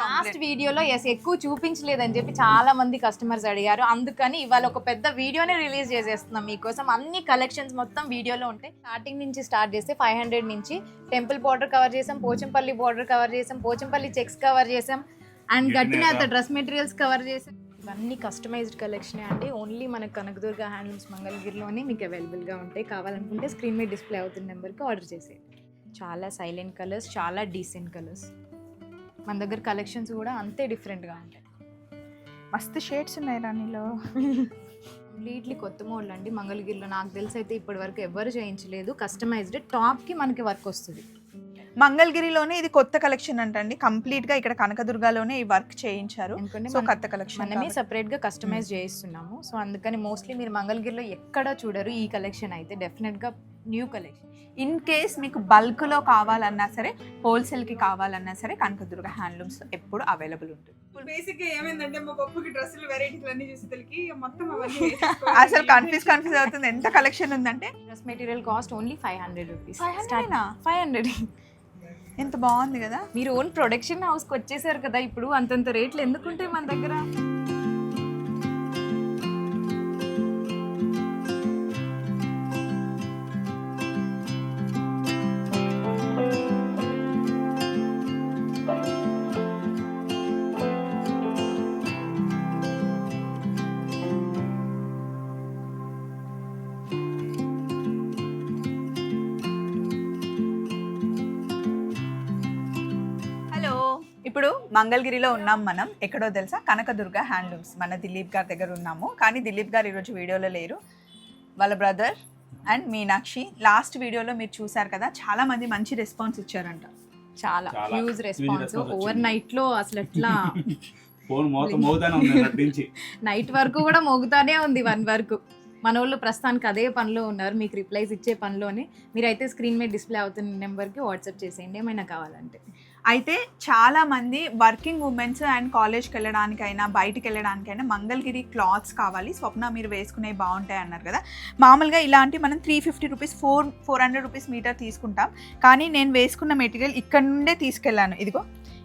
Last వీడియోలో ఎస్ ఎక్కువ చూపించలేదని చెప్పి చాలా మంది కస్టమర్స్ అడిగారు. అందుకని ఇవాళ ఒక పెద్ద వీడియోనే రిలీజ్ చేసేస్తున్నాం మీకోసం. అన్ని కలెక్షన్స్ మొత్తం వీడియోలో ఉంటాయి స్టార్టింగ్ నుంచి స్టార్ట్ చేస్తే ఫైవ్ హండ్రెడ్ నుంచి టెంపుల్ బార్డర్ కవర్ చేసాం పోచంపల్లి బార్డర్ కవర్ చేసాం పోచంపల్లి చెక్స్ కవర్ చేసాం అండ్ గట్టినేత డ్రెస్ మెటీరియల్స్ కవర్ చేసాం. ఇవన్నీ కస్టమైజ్డ్ కలెక్షన్ అండి. ఓన్లీ మన కనకదుర్గ హ్యాండ్లూమ్స్ మంగళగిరిలోనే మీకు అవైలబుల్గా ఉంటాయి. కావాలనుకుంటే స్క్రీన్ మీద డిస్ప్లే అవుతున్న నెంబర్కి ఆర్డర్ చేసేయండి. చాలా సైలెంట్ కలర్స్ చాలా డీసెంట్ కలర్స్ మన దగ్గర కలెక్షన్స్ కూడా అంతే డిఫరెంట్గా ఉంటాయి. మస్తు షేడ్స్ ఉన్నాయి రాణిలో కంప్లీట్లీ కొత్త మోడల్ అండి మంగళగిరిలో నాకు తెలిసి అయితే ఇప్పటి వరకు ఎవరు చేయించలేదు. కస్టమైజ్డ్ టాప్కి మనకి వర్క్ వస్తుంది. మంగళగిరిలోనే ఇది కొత్త కలెక్షన్ అంటండి. కంప్లీట్గా ఇక్కడ కనకదుర్గలోనే ఈ వర్క్ చేయించారు. సో కొత్త కలెక్షన్ మనమే సపరేట్గా కస్టమైజ్ చేయిస్తున్నాము. సో అందుకని మోస్ట్లీ మీరు మంగళగిరిలో ఎక్కడ చూడరు. ఈ కలెక్షన్ అయితే డెఫినెట్గా న్యూ కలెక్షన్. ఇన్ కేస్ మీకు బల్క్లో కావాలన్నా సరే హోల్సేల్కి కావాలన్నా సరే కనకదుర్గ హ్యాండ్లూమ్స్ ఎప్పుడు అవైలబుల్ ఉంటుంది. బేసిక్గా ఏమైందంటే మా పప్పుకి డ్రెస్సులు వెరైటీలు అన్ని చూసి తెలికి మొత్తం అవన్నీ అసలు కన్ఫ్యూజ్ కన్ఫ్యూజ్ అవుతుంది. ఎంత కలెక్షన్ ఉందంటే? Dress material cost only five hundred rupees. 500 నా? Five hundred. ఎంత బాగుంది కదా? మీరు ఓన్ ప్రొడక్షన్ హౌస్కి వచ్చేసారు కదా ఇప్పుడు అంతంత రేట్లు ఎందుకుంటాయి మన దగ్గర? మంగళగిరిలో ఉన్నాం మనం. ఎక్కడో తెలుసా? కనకదుర్గ హ్యాండ్లూమ్స్. మన దిలీప్ గారి దగ్గర ఉన్నాము. కానీ దిలీప్ గారు ఈరోజు వీడియోలో లేరు. వాళ్ళ బ్రదర్ అండ్ మీనాక్షి. లాస్ట్ వీడియోలో మీరు చూసారు కదా చాలా మంది మంచి రెస్పాన్స్ ఇచ్చారంట. చాలా. Huge response over. నైట్లో అసలు ఎట్లా? ఫోన్ మోత మోతానే ఉంది నటించి నైట్ వరకు కూడా మోగుతానే ఉంది వన్ వరకు. మన వాళ్ళు ప్రస్తుతానికి అదే పనిలో ఉన్నారు. మీకు రిప్లైస్ ఇచ్చే పనిలోనే. మీరైతే స్క్రీన్ మీద డిస్ప్లే అవుతున్న నెంబర్కి వాట్సాప్ చేసేయండి. ఏమైనా కావాలంటే. అయితే చాలా మంది వర్కింగ్ ఉమెన్స్ అండ్ కాలేజ్కి వెళ్ళడానికైనా బయటికి వెళ్ళడానికైనా మంగళగిరి క్లాత్స్ కావాలి. స్వప్న మీరు వేసుకునే బాగుంటాయి అన్నారు కదా. మామూలుగా ఇలాంటి మనం three fifty rupees four four hundred rupees metre తీసుకుంటాం. కానీ నేను వేసుకున్న మెటీరియల్ ఇక్కడ నుండే తీసుకెళ్ళాను. ఇదిగో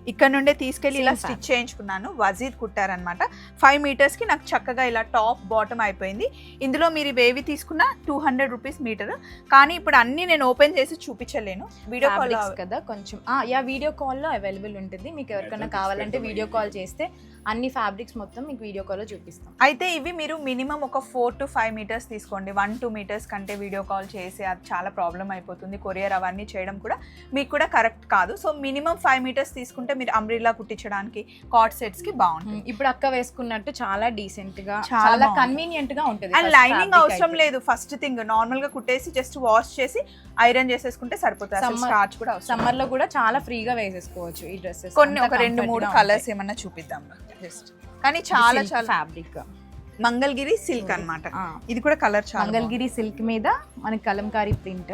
ఇక్కడ నుండే తీసుకెళ్ళి ఇలా స్టిచ్ చేయించుకున్నాను. వజీద్ కుట్టారనమాట ఫైవ్ మీటర్స్కి నాకు చక్కగా ఇలా టాప్ బాటమ్ అయిపోయింది. ఇందులో మీరు ఇవేవి తీసుకున్నా టూ హండ్రెడ్ రూపీస్ మీటర్ కానీ ఇప్పుడు అన్నీ నేను ఓపెన్ చేసి చూపించలేను. వీడియో కాల్ కదా కొంచెం. ఆ, యా వీడియో కాల్లో అవైలబుల్ ఉంటుంది. మీకు ఎవరికైనా కావాలంటే వీడియో కాల్ చేస్తే అన్ని ఫ్యాబ్రిక్స్ మొత్తం మీకు వీడియో కాల్లో చూపిస్తాం. అయితే ఇవి మీరు మినిమం ఒక ఫోర్ టు ఫైవ్ మీటర్స్ తీసుకోండి. వన్ టూ మీటర్స్ కంటే వీడియో కాల్ చేసి అది చాలా ప్రాబ్లం అయిపోతుంది. కొరియర్ అవన్నీ చేయడం కూడా మీకు కూడా కరెక్ట్ కాదు. సో మినిమం ఫైవ్ మీటర్స్ తీసుకుంటే మీరు అంబ్రిల్లా కుట్టించడానికి కాట్ సెట్స్కి బాగుంటుంది ఇప్పుడు అక్క వేసుకున్నట్టు చాలా డీసెంట్గా చాలా. కన్వీనియంట్గా ఉంటుంది అండ్ లైనింగ్ అవసరం లేదు. ఫస్ట్ థింగ్ నార్మల్గా కుట్టేసి జస్ట్ వాష్ చేసి ఐరన్ చేసేసుకుంటే సరిపోతుంది. స్టార్చ్ కూడా సమ్మర్లో కూడా చాలా ఫ్రీగా వేసేసుకోవచ్చు ఈ డ్రెస్సెస్ కొన్ని ఒక రెండు మూడు కలర్స్ ఏమన్నా చూపిద్దాం జస్ట్ కానీ చాలా చాలా ఫ్యాబ్రిక్ మంగళగిరి సిల్క్ అన్నమాట. ఇది కూడా కలర్ చాలా. మంగళగిరి సిల్క్ మీద మనకి కలంకారీ ప్రింట్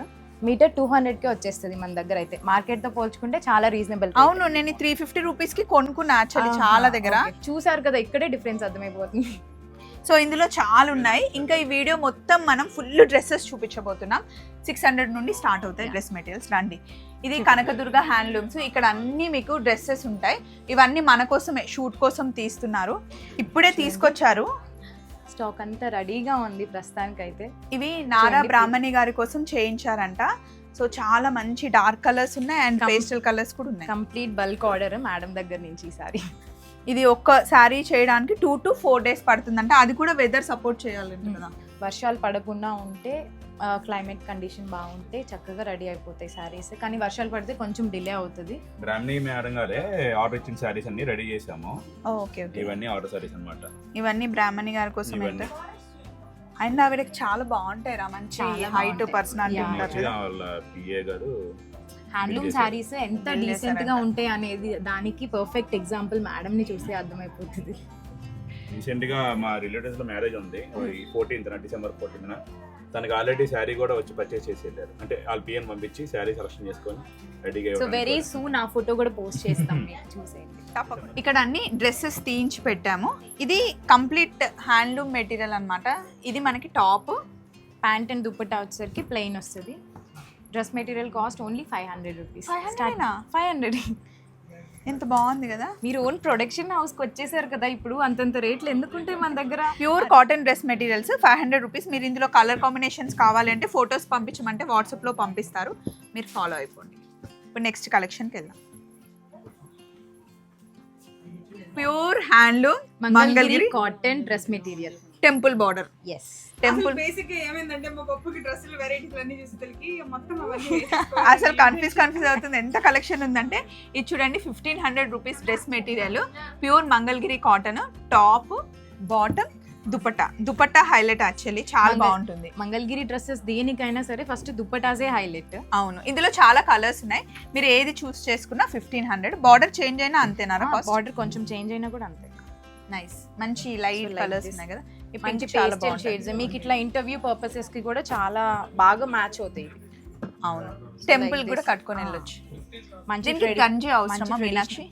మీటర్ టూ హండ్రెడ్కి వచ్చేస్తుంది మన దగ్గర అయితే. మార్కెట్తో పోల్చుకుంటే చాలా రీజనబుల్ అవును నేను త్రీ ఫిఫ్టీ రూపీస్కి కొనుక్కున్నా యాక్చువల్లీ చాలా దగ్గర. చూసారు కదా ఇక్కడే డిఫరెన్స్ అర్థమైపోతుంది. సో ఇందులో చాలా ఉన్నాయి. ఇంకా ఈ వీడియో మొత్తం మనం ఫుల్ డ్రెస్సెస్ చూపించబోతున్నాం. సిక్స్ హండ్రెడ్ నుండి స్టార్ట్ అవుతాయి డ్రెస్ మెటీరియల్స్. రండి. ఇది కనకదుర్గ హ్యాండ్లూమ్స్. ఇక్కడ అన్ని మీకు డ్రెస్సెస్ ఉంటాయి. ఇవన్నీ మన కోసమే షూట్ కోసం తీస్తున్నారు. ఇప్పుడే తీసుకొచ్చారు. స్టాక్ అంతా రెడీగా ఉంది ప్రస్తుతానికి అయితే ఇవి నారా బ్రాహ్మణి గారి కోసం చేయించారంట. సో చాలా మంచి డార్క్ కలర్స్ ఉన్నాయి అండ్ పేస్టల్ కలర్స్ కూడా ఉన్నాయి. కంప్లీట్ బల్క్ ఆర్డర్ మేడం దగ్గర నుంచి ఈసారి ఇది ఒక్క శారీ చేయడానికి టూ టు ఫోర్ డేస్ పడుతుందంట. అది కూడా వెదర్ సపోర్ట్ చేయాలంట కదా. వర్షాలు పడకుండా ఉంటే క్లైమేట్ కండిషన్ బాగుంటే చక్కగా రెడీ అయిపోతాయి సారీస్ కానీ వర్షాలు పడితే కొంచెం డిలే అవుతుంది. బ్రాహ్మణి మేడం గారే ఆర్డర్ ఇచ్చిన శారీస్ అన్ని రెడీ చేసాము ఓకే ఓకే. ఇవన్నీ ఆర్డర్ శారీస్ అన్నమాట. ఇవన్నీ బ్రాహ్మణి గారి కోసం అండ్ ఆవిడకి చాలా బాగుంటాయి రా మంచి హైట్. పర్సనాలిటీ. ఉంటారు గారు హ్యాండ్లూమ్. శారీస్ ఎంత డీసెంట్గా. ఉంటాయి అనేది దానికి పర్ఫెక్ట్ ఎగ్జాంపుల్ మేడం ని చూస్తే అర్థమైపోతుంది. రీసెంట్గా మా రిలేటివ్స్లో మ్యారేజ్ ఉంది. ఫోర్టీన్త్ డిసెంబర్ ఫోర్టీన్త్ తనకి ఆల్రెడీ శారీ కూడా వచ్చి పర్చేస్ చేసి వెళ్ళారు అంటే వాళ్ళ పిఎన్ పంపించి శారీ సెలెక్షన్ చేసుకొని రెడీగా సో వెరీ సూన్ ఆ ఫోటో కూడా పోస్ట్ చేస్తాం మీరు. చూసేయండి. తప్పకుండా. ఇక్కడ అన్ని డ్రెస్సెస్ తీయించి పెట్టాము. ఇది కంప్లీట్ హ్యాండ్లూమ్ మెటీరియల్ అన్నమాట. ఇది మనకి టాప్ ప్యాంట్ అండ్ దుప్పట్టా వచ్చేసరికి ప్లెయిన్ వస్తుంది. Dress material cost only five hundred rupees 500 నా? ఫైవ్ హండ్రెడ్ ఎంత బాగుంది కదా? మీరు ఓన్ ప్రొడక్షన్ హౌస్కి వచ్చేసారు కదా ఇప్పుడు అంతంత రేట్లు ఎందుకుంటాయి మన దగ్గర? Pure cotton dress materials five hundred rupees మీరు ఇందులో కలర్ కాంబినేషన్స్ కావాలంటే ఫొటోస్ పంపించమంటే వాట్సాప్లో పంపిస్తారు. మీరు ఫాలో అయిపోండి. ఇప్పుడు నెక్స్ట్ కలెక్షన్కి వెళ్దాం. Pure handloom Mangalagiri cotton dress material. Temple border yes temple బేసిక్గా ఏమైందంటే మా పప్పుకి డ్రెస్సులు వెరైటీలు అన్ని చూసి తెలికి మొత్తం అవన్నీ అసలు కన్ఫ్యూజ్ కన్ఫ్యూజ్ అవుతుంది. ఎంత కలెక్షన్ ఉందంటే ఇది చూడండి fifteen hundred rupees dress material pure Mangalagiri cotton top bottom dupatta. Dupatta highlight actually చాలా బాగుంటుంది. మంగళగిరి డ్రెస్సెస్ దేనికైనా సరే ఫస్ట్ దుప్పటాసే హైలైట్ అవును. ఇందులో చాలా కలర్స్ ఉన్నాయి. మీరు ఏది చూస్ చేసుకున్నా ఫిఫ్టీన్ హండ్రెడ్ బార్డర్ చేంజ్ అయినా అంతేనారా బార్డర్ కొంచెం చేంజ్ అయినా కూడా అంతే. నైస్ మంచి లైట్ కలర్స్. ఉన్నాయి కదా. మంచి పేస్టల్ షేడ్స్ మీకు ఇట్లా ఇంటర్వ్యూ పర్పసెస్కి కూడా చాలా బాగా మ్యాచ్ అవుతాయి. అవును. టెంపుల్ కూడా. కట్టుకొని. వెళ్ళొచ్చు. మంచి గంజి అవసరమా మీనాక్షి?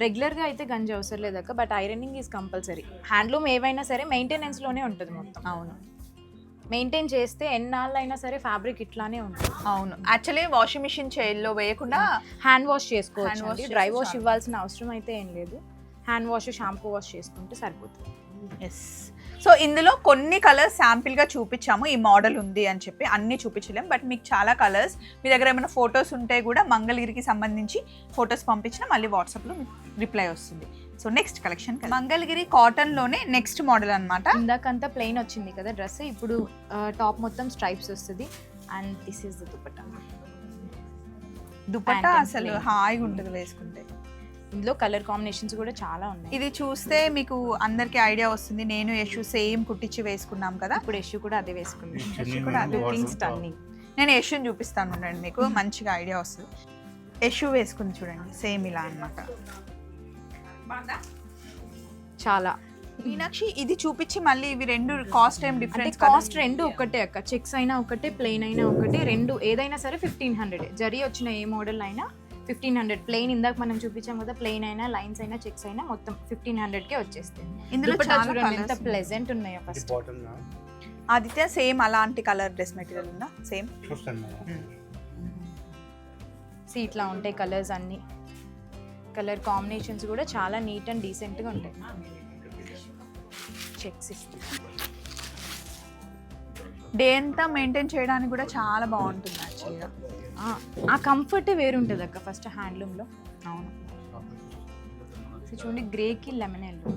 రెగ్యులర్గా అయితే గంజి అవసరం లేదక్క but ironing is compulsory handloom ఏవైనా సరే మెయింటెనెన్స్లోనే ఉంటుంది మొత్తం. అవును. మెయింటైన్ చేస్తే ఎన్నాళ్ళైనా సరే ఫ్యాబ్రిక్ ఇట్లానే ఉంటుంది. అవును. యాక్చువల్లీ వాషింగ్ మిషన్ చైర్లో వేయకుండా హ్యాండ్ వాష్ చేసుకోవచ్చు డ్రై వాష్. ఇవ్వాల్సిన అవసరం అయితే ఏం లేదు. హ్యాండ్ వాష్ షాంపూ వాష్ చేసుకుంటే సరిపోతుంది. ఎస్ సో ఇందులో కొన్ని కలర్స్ శాంపిల్గా చూపించాము. ఈ మోడల్ ఉంది అని చెప్పి అన్ని చూపించలేం. బట్ మీకు చాలా కలర్స్. మీ దగ్గర ఏమైనా ఫొటోస్ ఉంటే కూడా మంగళగిరికి సంబంధించి ఫొటోస్ పంపించినా మళ్ళీ వాట్సాప్లో రిప్లై వస్తుంది. సో నెక్స్ట్ కలెక్షన్ మంగళగిరి కాటన్లోనే నెక్స్ట్ మోడల్ అనమాట ఇందాకంతా ప్లెయిన్ వచ్చింది కదా డ్రెస్. ఇప్పుడు టాప్ మొత్తం స్ట్రైప్స్ వస్తుంది. And this is the dupatta dupatta అసలు. హాయిగా ఉంటుంది వేసుకుంటే. ఇందులో కలర్ కాంబినేషన్స్ కూడా చాలా ఉన్నాయి. ఇది చూస్తే మీకు అందరికి ఐడియా వస్తుంది. నేను యశు సేమ్ కుట్టించి వేసుకున్నాం కదా. ఇప్పుడు యశు కూడా అదే వేసుకుంది. యశు కూడా అదే స్టన్నింగ్ నేను యశుని చూపిస్తాను ఉండండి మీకు. మంచిగా ఐడియా వస్తుంది. యశు వేసుకుని చూడండి. సేమ్ ఇలా అన్నమాట. చాలా. మీనాక్షి ఇది చూపించి మళ్ళీ ఇవి రెండు కాస్ట్ ఏం డిఫరెన్స్ కాస్ట్ రెండు ఒకటే అక్క. చెక్స్ అయినా ఒకటే ప్లెయిన్ అయినా ఒకటే రెండు ఏదైనా సరే ఫిఫ్టీన్ హండ్రెడ్ జరీ వచ్చిన ఏ మోడల్ అయినా ఫిఫ్టీన్ హండ్రెడ్ ప్లెయిన్ ఇందాక మనం చూపించాం కదా ప్లెయిన్ అయినా లైన్స్ అయినా చెక్స్ అయినా మొత్తం ఫిఫ్టీన్ హండ్రెడ్ కే వచ్చేస్తుంది ఇందులో చూడండి ఎంత. ప్లెజెంట్ ఉన్నాయో ఫస్ట్ ఆదిత్య సేమ్ అలాంటి కలర్ డ్రెస్ మెటీరియల్ ఉందా? సేమ్ సి ఇట్లా ఉంటాయి కలర్స్ అన్ని. కలర్ కాంబినేషన్స్ కూడా చాలా నీట్ అండ్ డీసెంట్గా ఉంటాయి. చెక్స్ ఇస్తాయి డే అంతా మెయింటైన్ చేయడానికి కూడా చాలా బాగుంటుంది. యాక్చువల్గా ఆ, కంఫర్టే వేరుంటుంది అక్క ఫస్ట్ హ్యాండ్లూమ్లో అవును. చూడండి గ్రేకి లెమన్ ఎల్లో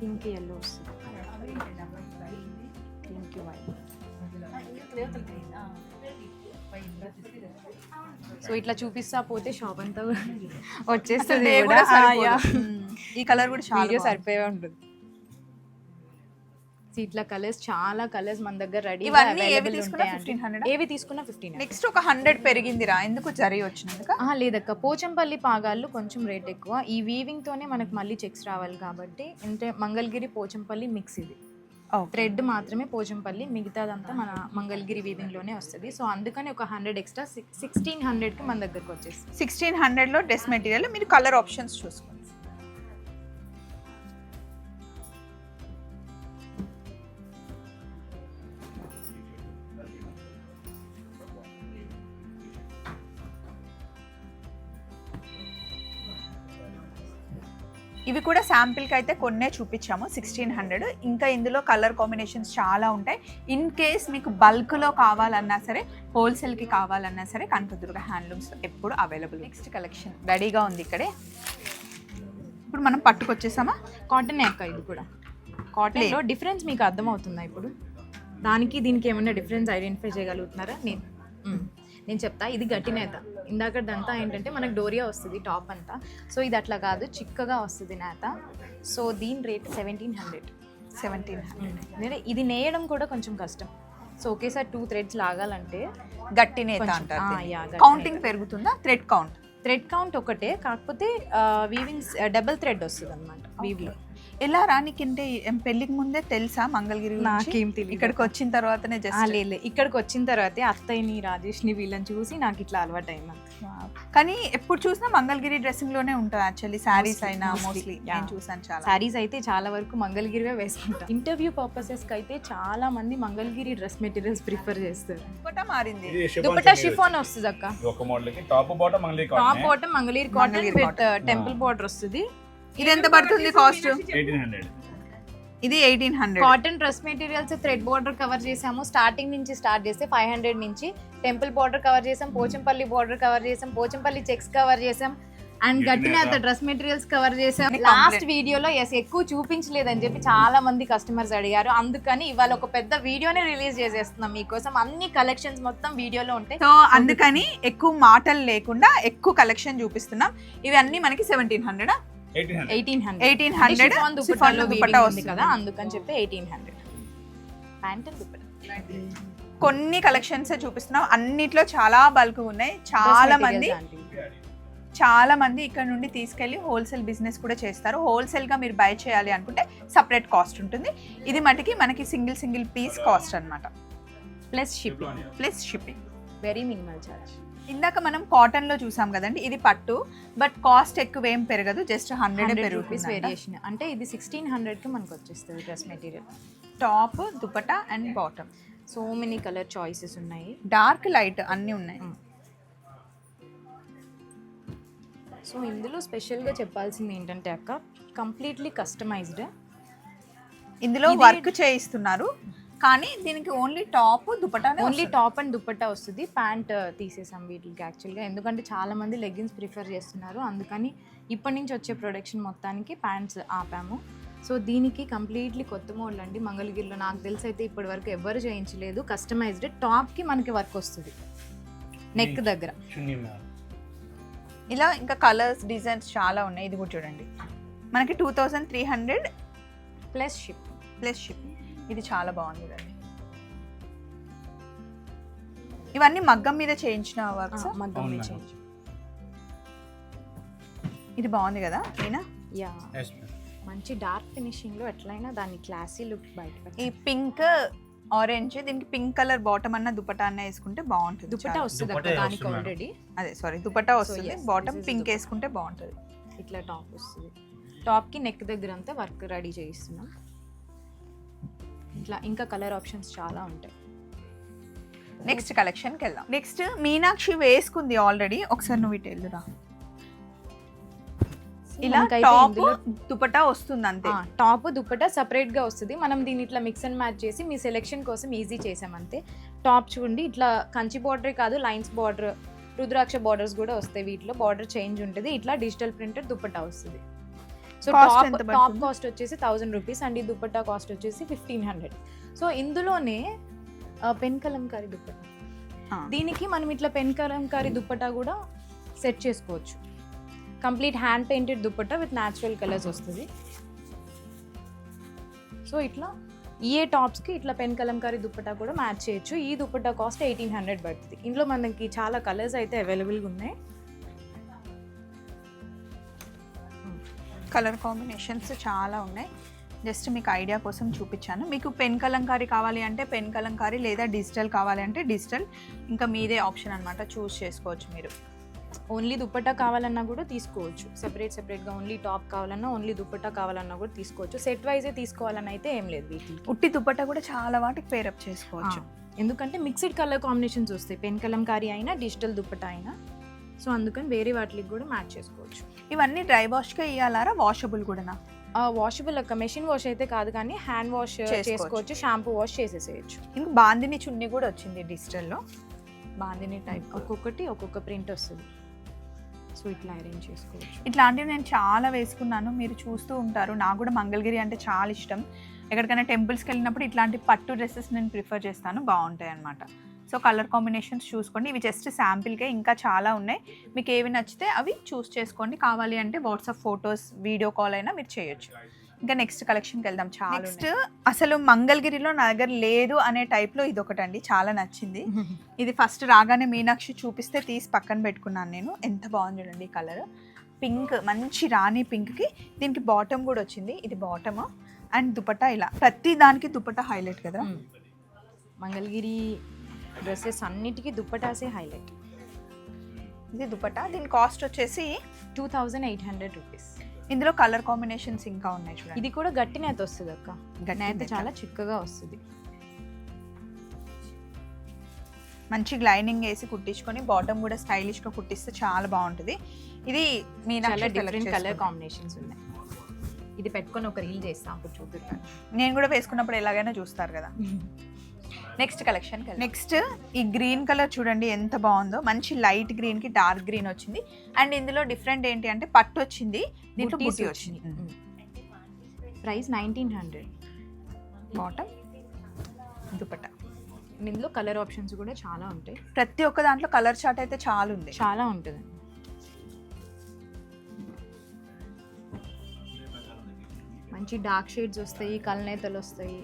పింక్ ఎల్లో వస్తుంది. పింక్ వైట్ సో ఇట్లా చూపిస్తా పోతే షాప్ అంతా వచ్చేస్తుంది. ఈ కలర్ కూడా చాలా. సరిపోయే ఉంటుంది. సో ఇట్లా కలర్స్ చాలా కలర్స్ మన దగ్గర రెడీ ఇవన్నీ ఏవి తీసుకున్నా 1500? ఏవి తీసుకున్నా ఫిఫ్టీన్ నెక్స్ట్ ఒక హండ్రెడ్ పెరిగిందిరా. ఎందుకు జరి వచ్చినందుక? లేదక్క. పోచంపల్లి పాగాళ్ళు కొంచెం రేట్ ఎక్కువ. ఈ వీవింగ్ తోనే మనకు మళ్ళీ చెక్స్ రావాలి కాబట్టి అంటే మంగళగిరి పోచంపల్లి మిక్స్ ఇది. థ్రెడ్ మాత్రమే పోచంపల్లి మిగతాదంతా మన మంగళగిరి వీవింగ్లోనే వస్తుంది. సో అందుకని ఒక హండ్రెడ్ ఎక్స్ట్రా సిక్స్టీన్ హండ్రెడ్కి మన దగ్గరకు వచ్చేస్తుంది. సిక్స్టీన్ హండ్రెడ్లో డ్రెస్ మెటీరియల్ మీరు కలర్ ఆప్షన్స్ చూసుకోండి. ఇవి కూడా శాంపిల్కి అయితే కొన్నే చూపించాము సిక్స్టీన్ హండ్రెడ్ ఇంకా ఇందులో కలర్ కాంబినేషన్స్ చాలా ఉంటాయి. ఇన్ కేస్ మీకు బల్క్లో కావాలన్నా సరే హోల్సేల్కి కావాలన్నా సరే కనకదుర్గ హ్యాండ్లూమ్స్ ఎప్పుడు అవైలబుల్ నెక్స్ట్ కలెక్షన్ రెడీగా ఉంది ఇక్కడే. ఇప్పుడు మనం పట్టుకొచ్చేసామా? కాటన్ అక్క ఇది కూడా. కాటన్లో డిఫరెన్స్ మీకు అర్థమవుతుందా ఇప్పుడు? దానికి దీనికి ఏమైనా డిఫరెన్స్ ఐడెంటిఫై చేయగలుగుతున్నారా? నేను. నేను చెప్తా ఇది గట్టి నేత ఇందాకదంతా ఏంటంటే మనకు డోరియా వస్తుంది టాప్ అంతా. సో ఇది అట్లా కాదు చిక్కగా వస్తుంది నేత. సో దీని రేట్ సెవెంటీన్ హండ్రెడ్ సెవెంటీన్ అంటే ఇది నేయడం కూడా కొంచెం కష్టం. సో ఒకేసారి టూ థ్రెడ్స్ లాగాలంటే గట్టి నేత అంటారు కౌంటింగ్ పెరుగుతుందా? థ్రెడ్ కౌంట్ థ్రెడ్ కౌంట్ ఒకటే కాకపోతే వీవింగ్స్ డబుల్ థ్రెడ్ వస్తుంది అనమాట వీవ్లో ఎలా రా నీకంటే ఏం పెళ్ళికి ముందే తెలుసా మంగళగిరి? నాకేం తెలియదు ఇక్కడికి వచ్చిన తర్వాతనే జస్ట్. లేదు. ఇక్కడికి వచ్చిన తర్వాతే అత్తయ్యని రాజేష్ని వీళ్ళని చూసి నాకు ఇట్లా అలవాటు అయింది కానీ ఎప్పుడు చూసినా మంగళగిరి డ్రెస్సింగ్లోనే ఉంటుంది యాక్చువల్లీ శారీస్ అయినా మోస్ట్లీ. నేను చూసాను చాలా. సారీస్ అయితే చాలా వరకు మంగళగిరివే వేసుకుంటాం. ఇంటర్వ్యూ పర్పసెస్కి అయితే చాలా మంది మంగళగిరి డ్రెస్ మెటీరియల్స్ ప్రిఫర్ చేస్తారు. దుపట్టా మారింది. దుపట్టా షిఫాన్. వస్తుంది అక్క ఇది ఒక మోడల్కి top bottom మంగళీ top bottom Mangalagiri cotton Mangalagiri with temple border వస్తుంది. ఇది ఎంత పడుతుంది కాస్ట్ ఎయిటీన్ హండ్రెడ్ ఇది eighteen hundred cotton dress materials thread border cover చేసాము. స్టార్టింగ్ నుంచి స్టార్ట్ చేస్తే ఫైవ్ హండ్రెడ్ నుంచి. టెంపుల్ బార్డర్ కవర్ చేసాం పోచంపల్లి బార్డర్ కవర్ చేసాం పోచంపల్లి చెక్స్ కవర్ చేసాం. అండ్ గట్టినేత డ్రెస్ మెటీరియల్స్ కవర్ చేసాం. లాస్ట్. వీడియోలో ఎస్ ఎక్కువ చూపించలేదని చెప్పి చాలా మంది కస్టమర్స్ అడిగారు. అందుకని ఇవాళ ఒక పెద్ద వీడియోనే రిలీజ్ చేసేస్తున్నాం మీకోసం. అన్ని కలెక్షన్స్ మొత్తం వీడియోలో ఉంటాయి సో అందుకని ఎక్కువ మాటలు లేకుండా ఎక్కువ కలెక్షన్ చూపిస్తున్నాం. ఇవి అన్ని మనకి seventeen hundred eighteen hundred eighteen hundred dupatta వస్తుంది. కదా అందుకని చెప్పి ఎయిటీన్ హండ్రెడ్ ప్యాంట్ దుపట్టా కొన్ని కలెక్షన్స్ చూపిస్తున్నాం అన్నిట్లో చాలా బల్క్ ఉన్నాయి. చాలా మంది చాలా మంది ఇక్కడ నుండి తీసుకెళ్ళి హోల్సేల్ బిజినెస్ కూడా చేస్తారు. హోల్సేల్గా మీరు బై చేయాలి అనుకుంటే సపరేట్ కాస్ట్ ఉంటుంది. ఇది మటుకి మనకి సింగిల్ సింగిల్ పీస్ కాస్ట్ అన్నమాట. Plus shipping plus shipping very minimal charge ఇందాక మనం కాటన్లో చూసాం కదండి ఇది పట్టు. బట్ కాస్ట్ ఎక్కువ ఏం పెరగదు జస్ట్ హండ్రెడ్ రూపీస్ వేరియేషన్ అంటే ఇది సిక్స్టీన్ హండ్రెడ్కి మనకు వచ్చేస్తుంది dress material top dupatta and bottom so many colour choices ఉన్నాయి. డార్క్ లైట్ అన్ని ఉన్నాయి. సో ఇందులో స్పెషల్గా చెప్పాల్సింది ఏంటంటే అక్క కంప్లీట్లీ కస్టమైజ్డ్ ఇందులో ఇది- వర్క్ చేయిస్తున్నారు. కానీ దీనికి only top dupatta only top and dupatta వస్తుంది. ప్యాంట్ తీసేసాం వీటికి యాక్చువల్గా ఎందుకంటే చాలా మంది లెగ్గిన్స్ ప్రిఫర్ చేస్తున్నారు. అందుకని ఇప్పటి నుంచి వచ్చే ప్రొడక్షన్ మొత్తానికి ప్యాంట్స్ ఆపాము. సో దీనికి కంప్లీట్లీ కొత్త మోడల్ అండి. మంగళగిరిలో నాకు తెలిసి అయితే ఇప్పటి వరకు ఎవరు చేయించలేదు. కస్టమైజ్డ్ టాప్కి మనకి వర్క్ వస్తుంది. నెక్ దగ్గర. ఇలా ఇంకా కలర్స్ డిజైన్స్ చాలా ఉన్నాయి. ఇది కూడా చూడండి. మనకి two thousand three hundred plus ship plus shipping ఇది చాలా బాగుంది చూడండి ఇవన్నీ మగ్గం మీద చేయించిన వర్క్స్? మగ్గం మీద. చేయించు. ఇది బాగుంది కదా ఈయన యా. మంచి డార్క్ ఫినిషింగ్లో ఎట్లయినా దాని క్లాసీ లుక్ బయట ఈ పింక్ ఆరెంజ్ దీనికి పింక్ కలర్ బాటమ్ అన్న దుపట్టా అన్న వేసుకుంటే బాగుంటుంది. దుపట్టా చాలా. వస్తుంది అక్క దానికి. ఆల్రెడీ అదే సారీ దుపట్టా వస్తుంది. Bottom pink. వేసుకుంటే బాగుంటుంది. ఇట్లా టాప్ వస్తుంది. టాప్కి నెక్ దగ్గర అంతా వర్క్ రెడీ చేయిస్తున్నాం. ఇట్లా ఇంకా కలర్ ఆప్షన్స్ చాలా ఉంటాయి. నెక్స్ట్ కలెక్షన్కి వెళ్దాం నెక్స్ట్ మీనాక్షి వేసుకుంది ఆల్రెడీ. ఒకసారి నువ్వు ఇటు వెళ్ళురా ఇలా టాప్ దుపట్టా వస్తుంది అంతే టాప్ దుప్పట సపరేట్గా వస్తుంది. మనం దీన్ని ఇట్లా మిక్స్ అండ్ మ్యాచ్ చేసి మీ సెలెక్షన్ కోసం ఈజీ చేసాం అంతే. టాప్ చూడండి ఇట్లా కంచి బార్డర్ కాదు లైన్స్ బార్డర్ రుద్రాక్ష బార్డర్స్ కూడా వస్తాయి వీటిలో. బార్డర్ చేంజ్ ఉంటుంది. ఇట్లా డిజిటల్ ప్రింటెడ్ దుప్పట్టా వస్తుంది. So top top? కాస్ట్ వచ్చేసి థౌసండ్ రూపీస్ అండ్ ఈ దుప్పట్టా కాస్ట్ వచ్చేసి ఫిఫ్టీన్ హండ్రెడ్ సో ఇందులోనే పెన్ కలంకారీ దుప్పట్టా. దీనికి మనం ఇట్లా పెన్ కలంకారీ దుప్పట్టా కూడా సెట్ చేసుకోవచ్చు. Complete hand painted dupatta with natural colours వస్తుంది. సో ఇట్లా ఏ టాప్స్కి ఇట్లా పెన్ కలంకారీ దుప్పట్టా కూడా మ్యాచ్ చేయొచ్చు. ఈ దుప్పట్టా కాస్ట్ ఎయిటీన్ హండ్రెడ్ పడుతుంది. ఇందులో మనకి చాలా కలర్స్ అయితే అవైలబుల్గా ఉన్నాయి. కలర్ కాంబినేషన్స్ చాలా ఉన్నాయి. జస్ట్ మీకు ఐడియా కోసం చూపించాను. మీకు పెన్ కలంకారీ కావాలి అంటే పెన్ కలంకారీ లేదా డిజిటల్ కావాలి అంటే డిజిటల్. ఇంకా మీదే ఆప్షన్ అనమాట చూస్ చేసుకోవచ్చు మీరు. ఓన్లీ దుప్పట్టా కావాలన్నా కూడా తీసుకోవచ్చు. సెపరేట్ సెపరేట్గా ఓన్లీ టాప్ కావాలన్నా ఓన్లీ దుప్పట్టా కావాలన్నా కూడా తీసుకోవచ్చు. సెట్ వైజే తీసుకోవాలని అయితే ఏం లేదు వీటికి. ఉట్టి దుపట్టా కూడా చాలా వాటికి పేరప్ చేసుకోవచ్చు. ఎందుకంటే మిక్స్డ్ కలర్ కాంబినేషన్స్ వస్తాయి. పెన్ కలంకారీ అయినా డిజిటల్ దుప్పట్టా అయినా. సో అందుకని వేరే వాటికి కూడా మ్యాచ్ చేసుకోవచ్చు. ఇవన్నీ డ్రై వాష్గా ఇవ్వాలారా వాషబుల్ కూడానా? వాషబుల్ ఒక మెషిన్ వాష్ అయితే కాదు కానీ హ్యాండ్ వాష్ చేసుకోవచ్చు. చేసుకోవచ్చు షాంపూ వాష్ చేసేసేయచ్చు. ఇంకా బాందిని చున్నీ కూడా వచ్చింది డిజిటల్లో. బాందిని టైప్ ఒక్కొక్కటి ఒక్కొక్క ప్రింట్ వస్తుంది. సో ఇట్లా అరేంజ్ చేసుకోవచ్చు. ఇట్లాంటివి నేను చాలా వేసుకున్నాను. మీరు చూస్తూ ఉంటారు. నాకు కూడా మంగళగిరి అంటే చాలా ఇష్టం. ఎక్కడికైనా టెంపుల్స్కి వెళ్ళినప్పుడు ఇట్లాంటి పట్టు డ్రెస్సెస్ నేను ప్రిఫర్ చేస్తాను. బాగుంటాయి అనమాట సో కలర్ కాంబినేషన్స్ చూసుకోండి. ఇవి జస్ట్ శాంపిల్కే ఇంకా చాలా ఉన్నాయి. మీకు ఏవి నచ్చితే అవి చూస్ చేసుకోండి. కావాలి అంటే వాట్సాప్ ఫొటోస్ వీడియో కాల్ అయినా మీరు చేయొచ్చు. ఇంకా నెక్స్ట్ కలెక్షన్కి వెళ్దాం. చాలా నెక్స్ట్ అసలు మంగళగిరిలో నా దగ్గర లేదు అనే టైప్లో ఇది ఒకటండి చాలా నచ్చింది. ఇది ఫస్ట్ రాగానే మీనాక్షి చూపిస్తే తీసి పక్కన పెట్టుకున్నాను నేను. ఎంత బాగుంది చూడండి ఈ కలర్. పింక్ మంచి రాణి పింక్కి దీనికి బాటమ్ కూడా వచ్చింది. ఇది బాటమ్? అండ్ దుపట్టా ఇలా. ప్రతి దానికి దుపట్టా హైలైట్ కదా. మంగళగిరి డ్రెస్సెస్ అన్నిటికీ దుప్పటాసే హైలైట్. ఇది దుపట్టా దీని కాస్ట్ వచ్చేసి two thousand eight hundred rupees. ఇందులో కలర్ కాంబినేషన్స్ ఇంకా ఉన్నాయి చూడండి. ఇది కూడా గట్టి నేత వస్తుంది అక్క. గట్టి నేత. చాలా చిక్కగా వస్తుంది. మంచి లైనింగ్ వేసి కుట్టించుకొని బాటమ్ కూడా స్టైలిష్గా కుట్టిస్తే చాలా బాగుంటుంది. ఇది మీ చాలా డిఫరెంట్ కలర్ కాంబినేషన్స్ ఉన్నాయి. ఇది పెట్టుకొని ఒక రీల్ చేస్తాం అప్పుడు చూద్దాం నేను కూడా వేసుకున్నప్పుడు ఎలాగైనా చూస్తారు కదా. నెక్స్ట్ కలెక్షన్ నెక్స్ట్ ఈ గ్రీన్ కలర్ చూడండి ఎంత బాగుందో. మంచి లైట్ గ్రీన్కి డార్క్ గ్రీన్ వచ్చింది. అండ్ ఇందులో డిఫరెంట్ ఏంటి అంటే పట్టు వచ్చింది. దీంట్లో బుట్టి వచ్చింది. Price nineteen hundred bottom dupatta. ఇందులో కలర్ ఆప్షన్స్ కూడా చాలా ఉంటాయి. ప్రతి ఒక్క దాంట్లో కలర్ చార్ట్ అయితే చాలా ఉంది. చాలా ఉంటుంది. మంచి డార్క్ షేడ్స్ వస్తాయి కలనేతలు వస్తాయి.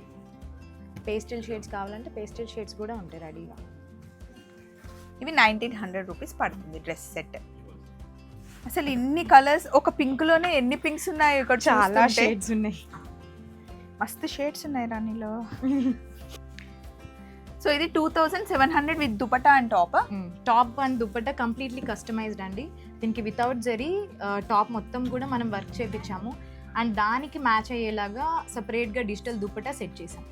పేస్టల్ షేడ్స్ కావాలంటే పేస్టల్ షేడ్స్ కూడా ఉంటాయి రెడీగా. ఇవి నైన్టీన్ హండ్రెడ్ రూపీస్ పడుతుంది డ్రెస్ సెట్. అసలు ఇన్ని కలర్స్ ఒక పింక్లోనే ఎన్ని పింక్స్ ఉన్నాయి ఇక్కడ చాలా. షేడ్స్ ఉన్నాయి. మస్తు షేడ్స్ ఉన్నాయి రాణిలో సో ఇది two thousand seven hundred with dupatta and top top and dupatta completely customised అండి. దీనికి వితౌట్ జరీ టాప్ మొత్తం కూడా మనం వర్క్ చేపించాము అండ్ దానికి మ్యాచ్ అయ్యేలాగా సపరేట్గా డిజిటల్ దుపట్టా సెట్ చేసాం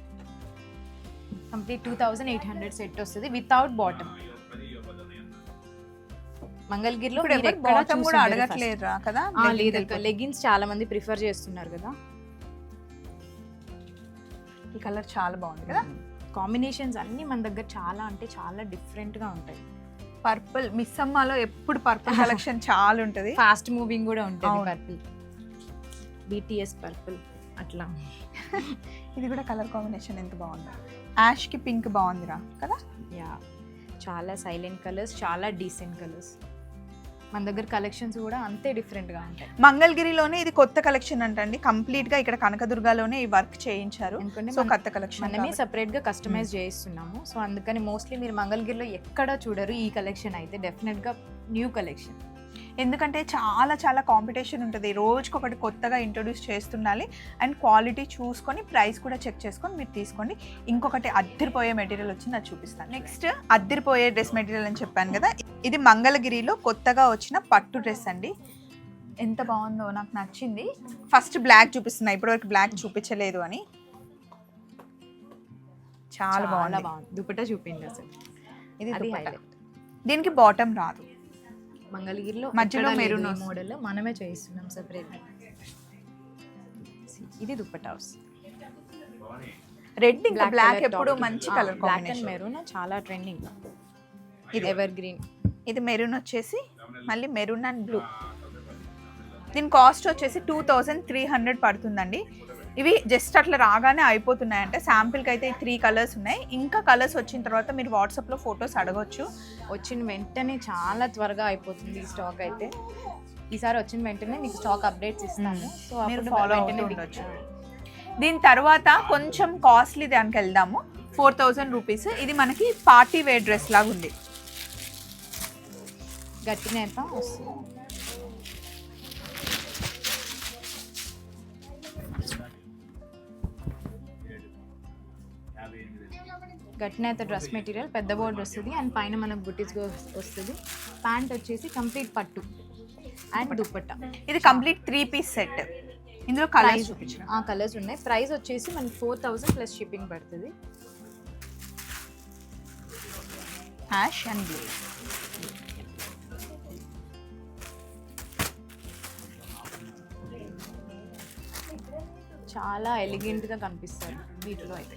complete two thousand eight hundred set వస్తుంది వితౌట్ బాటమ్. మంగళగిరిలో బాటమ్ కూడా. అడగట్లేదురా కదా? లేదక్క. లెగిన్స్ చాలా మంది ప్రిఫర్ చేస్తున్నారు కదా. ఈ కలర్ చాలా బాగుంది కదా? కాంబినేషన్స్ అన్ని మన దగ్గర చాలా అంటే చాలా different గా ఉంటాయి. పర్పుల్ మిస్ అమ్మాలో ఎప్పుడు పర్పుల్ కలెక్షన్ చాలా ఉంటది. ఫాస్ట్ మూవింగ్ కూడా ఉంటుంది. పర్పుల్ బీటీఎస్ పర్పుల్ అట్లా. ఇది కూడా కలర్ కాంబినేషన్ ఎంత బాగుంది. యాష్కి పింక్ బాగుందిరా కదా? యా. చాలా సైలెంట్ కలర్స్ చాలా డీసెంట్ కలర్స్. మన దగ్గర కలెక్షన్స్ కూడా అంతే డిఫరెంట్గా ఉంటాయి. మంగళగిరిలోనే ఇది కొత్త కలెక్షన్ అంటండి. కంప్లీట్గా ఇక్కడ కనకదుర్గలోనే ఈ వర్క్ చేయించారు. సో కొత్త కలెక్షన్ మనమే సపరేట్గా కస్టమైజ్ చేయిస్తున్నాము. సో అందుకని మోస్ట్లీ మీరు మంగళగిరిలో ఎక్కడ చూడరు ఈ కలెక్షన్ అయితే. డెఫినెట్గా న్యూ కలెక్షన్ ఎందుకంటే చాలా చాలా కాంపిటీషన్ ఉంటుంది. రోజుకొకటి కొత్తగా ఇంట్రొడ్యూస్ చేస్తుండాలి. అండ్ క్వాలిటీ చూసుకొని ప్రైస్ కూడా చెక్ చేసుకొని మీరు తీసుకోండి. ఇంకొకటి అద్దరిపోయే మెటీరియల్ వచ్చి నాకు చూపిస్తాను. నెక్స్ట్ అద్దరిపోయే డ్రెస్ మెటీరియల్ అని చెప్పాను కదా. ఇది మంగళగిరిలో కొత్తగా వచ్చిన పట్టు డ్రెస్ అండి. ఎంత బాగుందో నాకు నచ్చింది. ఫస్ట్ బ్లాక్ చూపిస్తున్నా. ఇప్పటివరకు బ్లాక్ చూపించలేదు అని. చాలా బాగుంది. బాగుంది. దుపట్టా చూపిండి అసలు. ఇది. దీనికి బాటమ్ రాదు. మంగళగిరిలో మధ్యలో మెరూన్. మోడల్ మనమే చేయిస్తున్నాం సెపరేట్ ఇది దుపట్టా వస్తుంది రెడ్ ఇంకా బ్లాక్ ఎప్పుడు. మంచి colour black and combination maroon చాలా ట్రెండింగ్ ఇది. ఇది ఎవర్ గ్రీన్ ఇది మెరూన్ వచ్చేసి మళ్ళీ మెరూన్ అండ్ బ్లూ దీని కాస్ట్ వచ్చేసి టూ థౌజండ్ త్రీ హండ్రెడ్ పడుతుందండి. ఇవి జస్ట్ అట్లా రాగానే అయిపోతున్నాయంటే శాంపిల్కి అయితే త్రీ కలర్స్ ఉన్నాయి. ఇంకా కలర్స్ వచ్చిన తర్వాత మీరు వాట్సాప్లో ఫొటోస్ అడగొచ్చు. వచ్చిన వెంటనే చాలా త్వరగా అయిపోతుంది ఈ స్టాక్ అయితే. ఈసారి వచ్చిన వెంటనే మీకు స్టాక్ అప్డేట్స్ ఇస్తాము. సో మీరు వెంటనే అవుతూ ఉండొచ్చు. దీని తర్వాత కొంచెం కాస్ట్లీ దానికి వెళ్దాము. ఫోర్ థౌజండ్ రూపీస్ ఇది మనకి పార్టీ వేర్ డ్రెస్ లాగా ఉంది గట్టి నేత వస్తుంది. గట్టి నేత డ్రెస్ మెటీరియల్ పెద్ద బోర్డు వస్తుంది అండ్ పైన మనకు బుటీస్ వస్తుంది. ప్యాంట్ వచ్చేసి కంప్లీట్ పట్టు అండ్ దుప్పట్టా. ఇది కంప్లీట్ త్రీ పీస్ సెట్ ఇందులో కలర్స్ ఆ కలర్స్ ఉన్నాయి. ప్రైస్ వచ్చేసి మనకి ఫోర్ థౌసండ్ ప్లస్ షిప్పింగ్ పడుతుంది. హ్యాష్ అండ్ బ్లూ చాలా ఎలిగెంట్గా కనిపిస్తారు వీటిలో అయితే.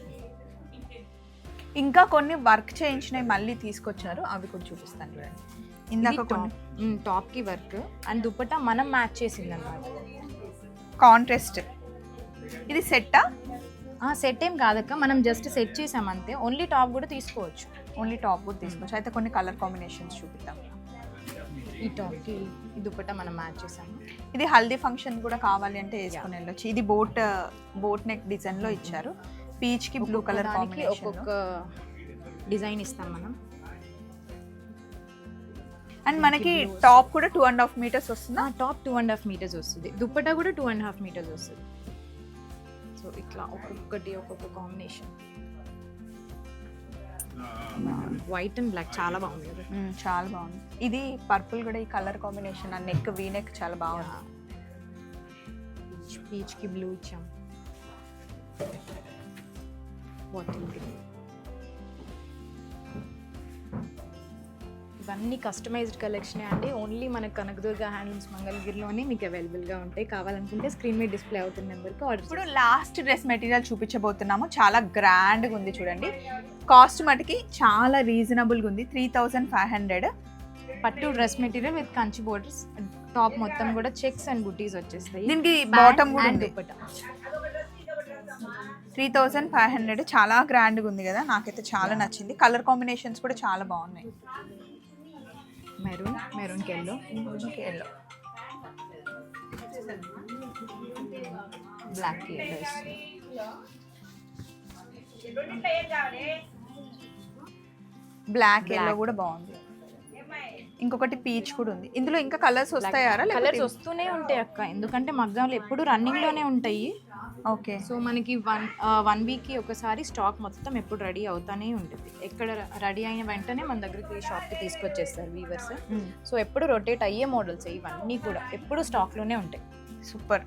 ఇంకా కొన్ని వర్క్ చేయించినవి మళ్ళీ తీసుకొచ్చారు. అవి కూడా చూపిస్తాను చూడండి. ఇందాక కొన్ని టాప్ టాప్కి వర్క్. అండ్ దుప్పట్టా మనం మ్యాచ్ చేసింది అనమాట కాంట్రాస్ట్. ఇది సెట్టా? సెట్ ఏం కాదక్క. మనం జస్ట్ సెట్ చేసాం అంతే. ఓన్లీ టాప్ కూడా తీసుకోవచ్చు. ఓన్లీ టాప్ కూడా తీసుకోవచ్చు. అయితే కొన్ని కలర్ కాంబినేషన్స్ చూపిద్దాం. ఈ టాప్కి ఈ దుప్పట్టా మనం మ్యాచ్ చేసాము. ఇది హల్దీ ఫంక్షన్ కూడా కావాలి అంటే వేసుకొని వెళ్ళొచ్చు. ఇది బోట్ బోట్ నెక్ డిజైన్లో ఇచ్చారు. పీచ్కి బ్లూ కలర్ కాంబినేషన్ ఒక్కొక్క డిజైన్ ఇస్తాం మనం. అండ్ మనకి టాప్ కూడా టూ అండ్ హాఫ్ మీటర్స్ వస్తుందా? Top two and half metres వస్తుంది. దుప్పటా కూడా టూ అండ్ హాఫ్ మీటర్స్ వస్తుంది. సో ఇట్లా ఒక్కొక్కటి ఒక్కొక్క కాంబినేషన్ వైట్ అండ్ బ్లాక్ చాలా బాగుంది చాలా బాగుంది. ఇది పర్పుల్ కూడా ఈ కలర్ కాంబినేషన్ ఆ నెక్ వీ నెక్ చాలా బాగుంది. పీచ్ పీచ్కి బ్లూ ఇచ్చాం. గ్రీన్ ఇవన్నీ కస్టమైజ్డ్ కలెక్షన్ అండి. ఓన్లీ మన కనకదుర్గ హ్యాండ్లూమ్స్ మంగళగిరిలోనే మీకు అవైలబుల్గా ఉంటాయి. కావాలనుకుంటే స్క్రీన్ మీద డిస్ప్లే అవుతున్న నెంబర్కి ఆర్డర్ ఇప్పుడు లాస్ట్ డ్రెస్ మెటీరియల్ చూపించబోతున్నాము. చాలా గ్రాండ్గా ఉంది చూడండి. కాస్ట్ మటుకి చాలా రీజనబుల్గా ఉంది త్రీ థౌజండ్ ఫైవ్ హండ్రెడ్ పట్టు dress material with Kanchi borders top మొత్తం కూడా చెక్స్ అండ్ బుటీస్ వచ్చేస్తాయి. దీనికి బాటమ్ కూడా త్రీ థౌజండ్ ఫైవ్ హండ్రెడ్ చాలా గ్రాండ్గా ఉంది కదా నాకైతే చాలా నచ్చింది. కలర్ కాంబినేషన్స్ కూడా చాలా బాగున్నాయి. మెరూన్ మెరూన్ కెల్లో ఎల్లో బ్లాక్ బ్లాక్ ఎల్లో. కూడా బాగుంది. ఇంకొకటి పీచ్ కూడా ఉంది. ఇందులో ఇంకా కలర్స్ వస్తాయారా కలర్స్ వస్తూనే ఉంటాయి అక్క. ఎందుకంటే మగ్గాలు ఎప్పుడు రన్నింగ్లోనే ఉంటాయి. ఓకే. సో మనకి వన్ వన్ వీక్కి ఒకసారి స్టాక్ మొత్తం ఎప్పుడు రెడీ అవుతానే ఉంటుంది. ఎక్కడ రెడీ అయిన వెంటనే మన దగ్గరికి షాప్కి తీసుకొచ్చేస్తారు వీవర్స్. సో ఎప్పుడు రొటేట్ అయ్యే మోడల్స్ ఇవన్నీ కూడా ఎప్పుడు స్టాక్లోనే ఉంటాయి. సూపర్.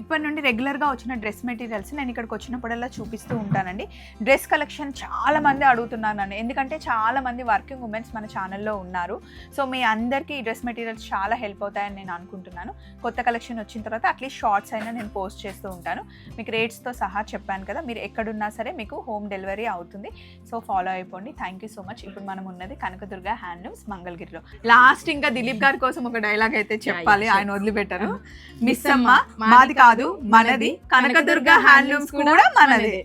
ఇప్పటి నుండి రెగ్యులర్గా వచ్చిన డ్రెస్ మెటీరియల్స్ నేను ఇక్కడికి వచ్చినప్పుడల్లా చూపిస్తూ ఉంటానండి. డ్రెస్ కలెక్షన్ చాలా మంది అడుగుతున్నారు నన్ను. ఎందుకంటే చాలా మంది వర్కింగ్ ఉమెన్స్ మన ఛానల్లో ఉన్నారు. సో మీ అందరికీ ఈ డ్రెస్ మెటీరియల్స్ చాలా హెల్ప్ అవుతాయని నేను అనుకుంటున్నాను. కొత్త కలెక్షన్ వచ్చిన తర్వాత అట్లీస్ట్ షార్ట్స్ అయినా నేను పోస్ట్ చేస్తూ ఉంటాను. మీకు రేట్స్తో సహా చెప్పాను కదా మీరు ఎక్కడున్నా సరే మీకు హోమ్ డెలివరీ అవుతుంది. సో ఫాలో అయిపోండి. థ్యాంక్ యూ సో మచ్ ఇప్పుడు మనం ఉన్నది కనకదుర్గ హ్యాండ్లూమ్స్ మంగళగిరిలో. లాస్ట్ ఇంకా దిలీప్ గారి కోసం ఒక డైలాగ్ అయితే చెప్పాలి. ఆయన వదిలిపెట్టారు. మిస్ అమ్మ మాది కాదు మనది కనకదుర్గ హ్యాండ్లూమ్స్ కూడా మనదే.